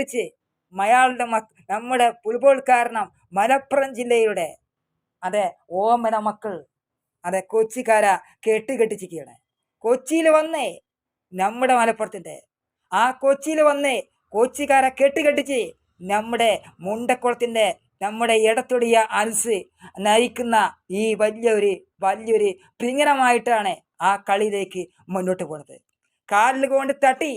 കെട്ടിക്കടിച്ച് മയാളുടെ Mecca നമ്മുടെ football കാരണം മലപ്പുറം ജില്ലയുടെ അതെ ഓമന മക്കൾ അതെ കൊച്ചിക്കാര കെട്ടുകെട്ടിച്ചിരിക്കുകയാണ് കൊച്ചിയിൽ വന്നേ നമ്മുടെ മലപ്പുറത്തിന്റെ. ആ കൊച്ചിയിൽ വന്നേ കെട്ടി കെട്ടുകെട്ടിച്ച് നമ്മുടെ മുണ്ടക്കുളത്തിന്റെ നമ്മുടെ ഇടത്തൊടിയ അൻസ് നയിക്കുന്ന ഈ വലിയൊരു വലിയൊരു പ്രിങ്ങനമായിട്ടാണ് ആ കളിയിലേക്ക് മുന്നോട്ട് പോകുന്നത് കാലിൽ കൊണ്ട് തട്ടി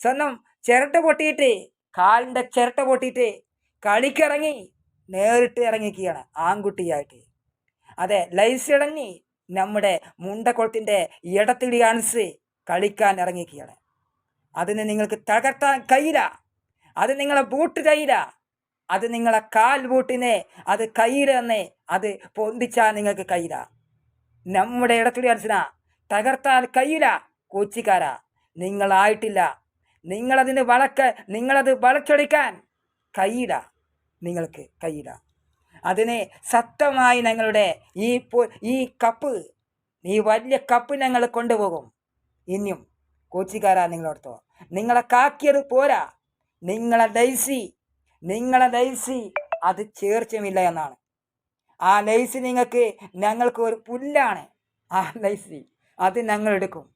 സ്വന്തം ചിരട്ട പൊട്ടിയിട്ട് കാലിന്റെ ചിരട്ട പൊട്ടിയിട്ട് കളിക്കിറങ്ങി നേരിട്ട് ഇറങ്ങിക്കുകയാണ് ആൺകുട്ടിയായിട്ട്. അതെ ലൈസ് ഇടങ്ങി നമ്മുടെ മുണ്ടക്കുളത്തിന്റെ ഇടത്തിടി അൻസ് കളിക്കാൻ ഇറങ്ങിക്കുകയാണ് അതിന് നിങ്ങൾക്ക് തകർത്താൻ കഴിയില്ല. അത് നിങ്ങളെ ബൂട്ട് കഴിയില്ല അത് നിങ്ങളെ കാൽ ബൂട്ടിനെ അത് കയ്യിലെന്നെ അത് പൊന്തിച്ചാൽ നിങ്ങൾക്ക് കഴിയില്ല. നമ്മുടെ ഇടത്തിടി അൻസിന തകർത്താൽ കഴിയില്ല കൊച്ചിക്കാരാ. നിങ്ങളായിട്ടില്ല. നിങ്ങളതിന് വളക്ക് നിങ്ങളത് വളച്ചൊടിക്കാൻ കയ്യിട നിങ്ങൾക്ക് കയ്യിട. അതിനെ സത്യമായി ഞങ്ങളുടെ ഈ ഈ കപ്പ് ഈ വലിയ കപ്പ് ഞങ്ങൾ കൊണ്ടുപോകും. ഇനിയും കോച്ചിക്കാരാ നിങ്ങളോടത്തോ. നിങ്ങളെ കാക്കിയത് പോരാ. നിങ്ങളെ ലൈസി നിങ്ങളെ ലൈസി അത് ചേർച്ചമില്ല എന്നാണ്. ആ ലൈസി നിങ്ങൾക്ക് ഞങ്ങൾക്ക് ഒരു പുല്ലാണ്. ആ ലൈസി അത് ഞങ്ങൾ എടുക്കും.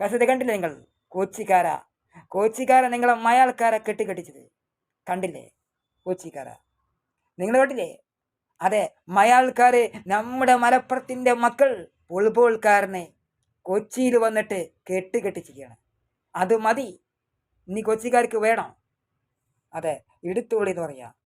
കസത് കണ്ടില്ലേ നിങ്ങൾ? കോച്ചിക്കാര. കോച്ചിക്കാര നിങ്ങളെ മയാൾക്കാരെ കെട്ടിക്കെട്ടിച്ചത്. കണ്ടില്ലേ? കോച്ചിക്കാര. നിങ്ങൾ കണ്ടില്ലേ? അതെ മയാൾക്കാര് നമ്മുടെ മലപ്പുറത്തിന്റെ മക്കൾ ഫുട്ബോൾക്കാരനെ കൊച്ചിയിൽ വന്നിട്ട് കെട്ടിക്കെട്ടിച്ചിരിക്കുകയാണ്. അത് മതി. ഇനി കൊച്ചിക്കാർക്ക് വേണം. അതെ എടുത്തോളി എന്ന് പറയാം.